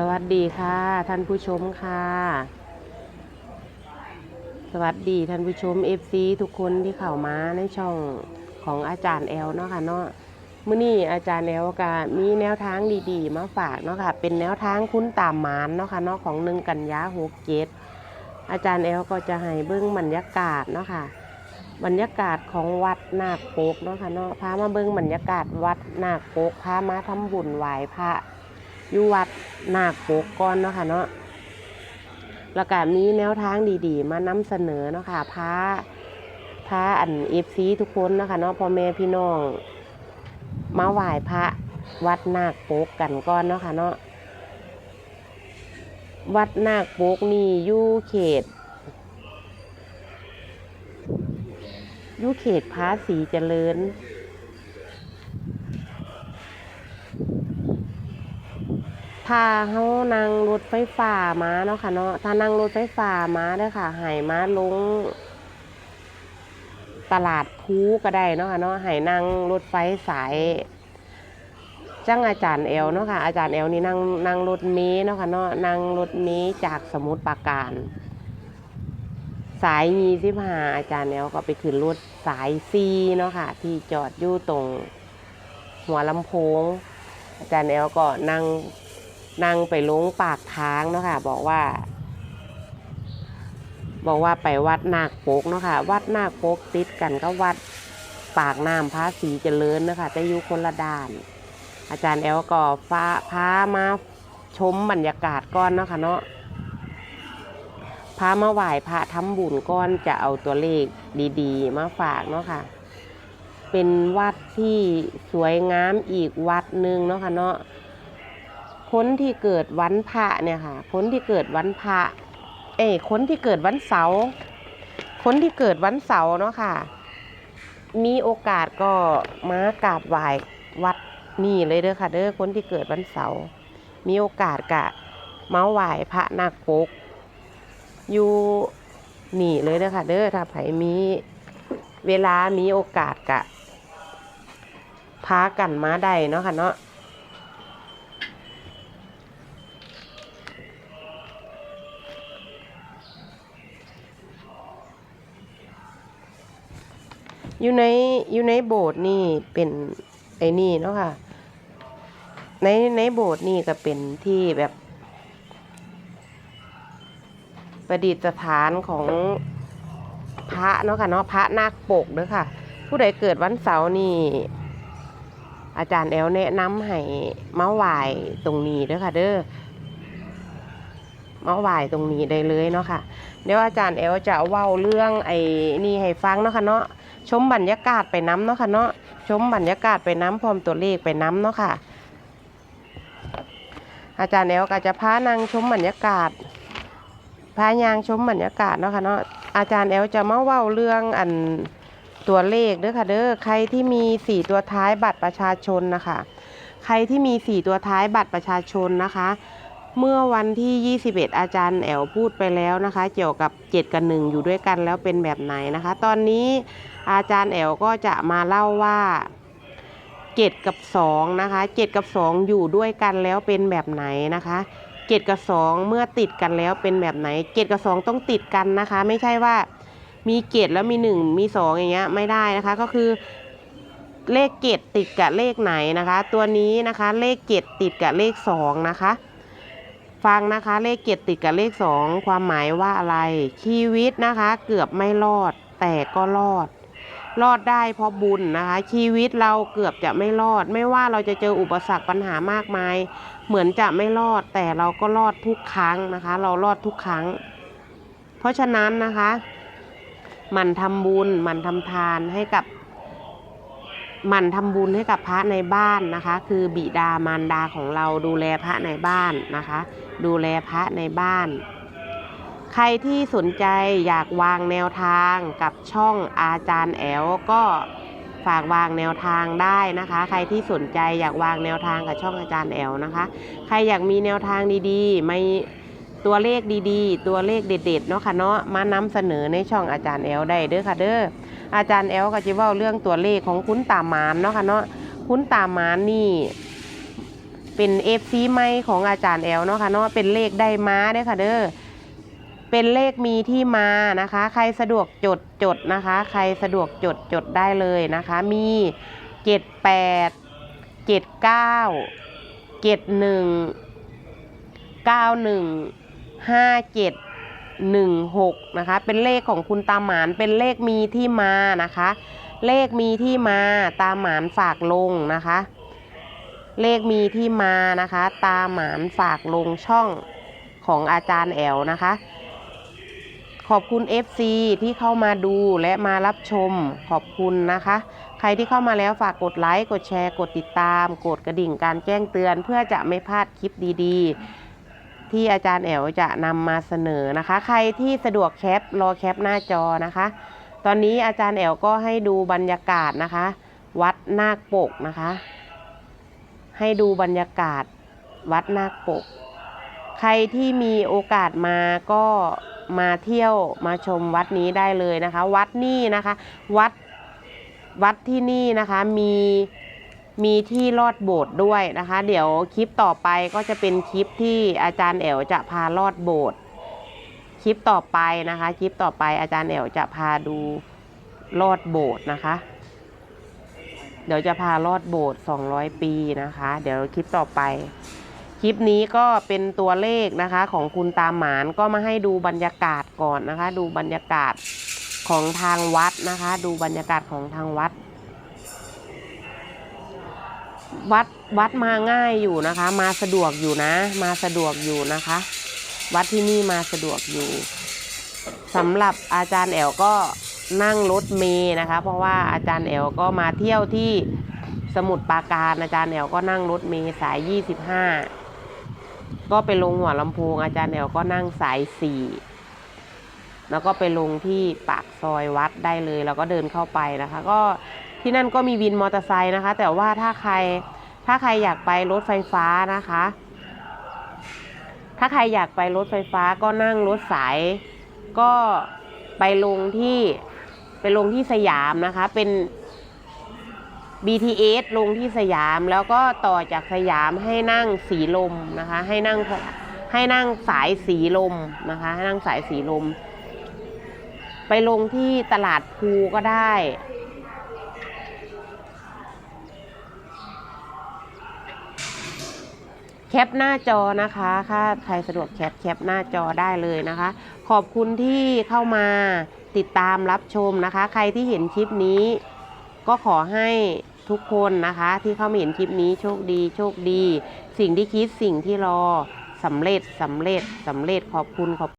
สวัสดีค่ะ ท่านผู้ชมค่ะ สวัสดีท่านผู้ชม FC ทุกคนที่เข้ามาในช่องของอาจารย์แอลเนาะค่ะเนาะมื้อนี้อาจารย์แอลก็มีแนวทางดีๆ มาฝากเนาะค่ะ เป็นแนวทางคุ้นตามหมานเนาะค่ะเนาะของหนึ่งกันยาหกเจ็ดอาจารย์แอลก็จะให้เบิ้องบรรยากาศเนาะค่ะ บรรยากาศของวัดนาคโปกเนาะค่ะเนาะพามาเบิ้องบรรยากาศวัดนาคโปกพามาทำบุญไหว้พระ อยู่วัดนาคโปกก่อนเนาะค่ะเนาะแล้วก็มีแนวทางดีๆ มานำเสนอเนาะค่ะพาพาอันเอฟซีทุกคนเนาะค่ะเนาะพ่อแม่พี่น้อง มาไหว้พระวัดนาคโปกกันก่อนเนาะค่ะเนาะวัดนาคโปกนี่อยู่เขตอยู่เขตภาษีเจริญ ถ้าเฮานั่งรถไฟฟ้ามาเนาะค่ะเนาะถ้านั่งรถไฟฟ้ามาเด้อค่ะให้มาลง ตลาดพูก็ได้เนาะค่ะเนาะให้นั่งรถไฟสายจังอาจารย์แอลเนาะค่ะอาจารย์แอลนี่นั่งนั่งรถเมล์เนาะค่ะเนาะนั่งรถเมล์จากสมุทรปราการ สายยีสิบห้าอาจารย์แนวก็ไปขึ้นรถสายซีเนาะค่ะ ที่จอดอยู่ตรงหัวลำโพง อาจารย์แนวก็นั่ง นั่งไปลงปากทางเนาะค่ะบอกว่า บอกว่าไปวัดนาคโปกเนาะค่ะวัดนาคโปกติดกันก็วัดปากน้ำพระศรีเจริญเนาะคะแต่อยู่คนละด้าน อาจารย์แอลก็ฟ้าพามาชมบรรยากาศก่อนเนาะค่ะเนาะพามาไหว้พระทำบุญก้อนจะเอาตัวเลขดีๆ มาฝากเนาะค่ะ เป็นวัดที่สวยงามอีกวัดหนึ่งเนาะค่ะเนาะ คนที่เกิดวันพระเนี่ยค่ะ คนที่เกิดวันพระเอ้ยคนที่เกิดวันเสาร์ คนที่เกิดวันเสาร์เนาะค่ะ มีโอกาสก็มากราบไหว้วัดนี่เลยเด้อค่ะเด้อคนที่เกิดวันเสาร์ มีโอกาสกะมาไหว้พระนาคปกอยู่นี่เลยเด้อค่ะเด้อถ้าไผมีเวลามีโอกาสกะพากันมาได้เนาะค่ะเนาะ อยู่ในอยู่ในโบสถ์นี่เป็นไอ้นี่เนาะค่ะ ในในโบสถ์นี่ก็เป็นที่แบบประดิษฐานของพระเนาะค่ะเนาะพระนาคปกเด้อค่ะ ผู้ใดเกิดวันเสาร์นี่ อาจารย์แอลแนะนำให้มาไหว้ตรงนี้เด้อค่ะ เด้อมาไหว้ตรงนี้ได้เลยเนาะค่ะ เดี๋ยวอาจารย์แอลจะเว้าเรื่องไอ้นี่ให้ฟังเนาะค่ะเนาะ ชมบรรยากาศไปน้ำเนาะค่ะเนาะชมบรรยากาศไปน้ำพร้อมตัวเลขไปน้ำเนาะค่ะ อาจารย์แอลก็จะพานางชมบรรยากาศพายางชมบรรยากาศเนาะค่ะเนาะอาจารย์แอลจะมาเว้าเรื่องอันตัวเลขเด้อค่ะเด้อใครที่มีสี่ตัวท้ายบัตรประชาชนนะคะใครที่มีสี่ตัวท้ายบัตรประชาชนนะคะ เมื่อวันที่ 21 อาจารย์แอลพูดไปแล้วนะคะ เกี่ยวกับ 7 กับ 1 อยู่ด้วยกันแล้วเป็นแบบไหนนะคะ ตอนนี้อาจารย์แอลก็จะมาเล่าว่า 7 กับ2นะคะ 7 กับ 2 อยู่ด้วยกันแล้วเป็นแบบไหนนะคะเจ็ดกับสองเมื่อติดกันแล้วเป็นแบบไหนเจ็ดกับสองต้องติดกันนะคะ ไม่ใช่ว่ามีเกตแล้วมีหนึ่งมีสองอย่างเงี้ยไม่ได้นะคะก็คือเลขเกตติดกับเลขไหนนะคะ ตัวนี้นะคะเลขเกตติดกับเลขสองนะคะ ฟังนะคะเลขเกตติดกับเลขสองความหมายว่าอะไร ชีวิตนะคะเกือบไม่รอดแต่ก็รอด รอดได้เพราะบุญนะคะ ชีวิตเราเกือบจะไม่รอด ไม่ว่าเราจะเจออุปสรรคปัญหามากมาย เหมือนจะไม่รอดแต่เราก็รอดทุกครั้งนะคะ เรารอดทุกครั้ง เพราะฉะนั้นนะคะ มันทำบุญมันทำทานให้กับ หมันทำบุญให้กับพระในบ้านนะคะ คือบิดามารดาของเราดูแลพระในบ้านนะคะ ดูแลพระในบ้าน ใครที่สนใจอยากวางแนวทางกับช่องอาจารย์แอลก็ฝากวางแนวทางได้นะคะ ใครที่สนใจอยากวางแนวทางกับช่องอาจารย์แอลนะคะ ใครอยากมีแนวทางดีๆ ไม่ตัวเลขดีๆ ตัวเลขเด็ดๆเนาะค่ะเนาะมานำเสนอในช่องอาจารย์แอลได้เด้อค่ะเด้อ อาจารย์แอลก็จะเว่าเรื่องตัวเลขของคุณตามานเนาะค่ะเนาะคุณตามานนี่เป็นเอฟซีไม่ของอาจารย์แอลเนาะค่ะเนาะเป็นเลขได้มาเด้อค่ะเด้อเป็นเลขมีที่มานะคะ ใครสะดวกจดจดนะคะ ใครสะดวกจดจดได้เลยนะคะ มีเจ็ดแปดเจ็ดเก้าเจ็ดหนึ่งเก้าหนึ่งห้าเจ็ด หนึ่งหกนะคะ เป็นเลขของคุณตาหมานเป็นเลขมีที่มานะคะ เลขมีที่มาตาหมานฝากลงนะคะ เลขมีที่มานะคะ ตาหมานฝากลงช่องของอาจารย์แอลนะคะ ขอบคุณ FC ที่เข้ามาดูและมารับชมขอบคุณนะคะ ใครที่เข้ามาแล้วฝากกดไลค์กดแชร์ กดติดตาม กดกระดิ่งการแจ้งเตือน เพื่อจะไม่พลาดคลิปดีๆ ที่อาจารย์แอลจะนำมาเสนอนะคะ ใครที่สะดวกแคปรอแคปหน้าจอนะคะ ตอนนี้อาจารย์แอลก็ให้ดูบรรยากาศนะคะ วัดนาคปกนะคะ ให้ดูบรรยากาศวัดนาคปก ใครที่มีโอกาสมาก็มาเที่ยวมาชมวัดนี้ได้เลยนะคะ วัดนี่นะคะ วัดวัดที่นี่นะคะมี มีที่ลอดโบสถ์ด้วยนะคะ เดี๋ยวคลิปต่อไปก็จะเป็นคลิปที่อาจารย์แอลจะพาลอดโบสถ์คลิปต่อไปนะคะ คลิปต่อไปอาจารย์แอลจะพาดูลอดโบสถ์นะคะ เดี๋ยวจะพาลอดโบสถ์200 ปีนะคะ เดี๋ยวคลิปต่อไป คลิปนี้ก็เป็นตัวเลขนะคะของคุณตามหมานก็มาให้ดูบรรยากาศก่อนนะคะ ดูบรรยากาศของทางวัดนะคะ ดูบรรยากาศของทางวัด วัดวัดมาง่ายอยู่นะคะ มาสะดวกอยู่นะ มาสะดวกอยู่นะคะ วัดที่นี่มาสะดวกอยู่สำหรับอาจารย์แอลก็นั่งรถเมย์นะคะ เพราะว่าอาจารย์แอลก็มาเที่ยวที่สมุทรปราการอาจารย์แอลก็นั่งรถเมย์สาย 25 ก็ไปลงหัวลำโพง อาจารย์แอลก็นั่งสายสี่แล้วก็ไปลงที่ปากซอยวัดได้เลย แล้วก็เดินเข้าไปนะคะ ก็ที่นั่นก็มีวินมอเตอร์ไซค์นะคะ แต่ว่าถ้าใคร ถ้าใครอยากไปรถไฟฟ้านะคะ ถ้าใครอยากไปรถไฟฟ้าก็นั่งรถสาย ก็ไปลงที่ไปลงที่สยามนะคะ เป็น BTS ลงที่สยามแล้วก็ต่อจากสยามให้นั่งสีลมนะคะ ให้นั่งให้นั่งสายสีลมนะคะ ให้นั่งสายสีลม ไปลงที่ตลาดภูก็ได้ แคปหน้าจอนะคะถ้าใครสะดวกแคปแคปหน้าจอได้เลยนะคะ ขอบคุณที่เข้ามาติดตามรับชมนะคะ ใครที่เห็นคลิปนี้ ก็ขอให้ทุกคนนะคะ ที่เข้ามาเห็นคลิปนี้โชคดี โชคดี สิ่งที่คิดสิ่งที่รอสำเร็จสำเร็จสำเร็จขอบคุณขอบ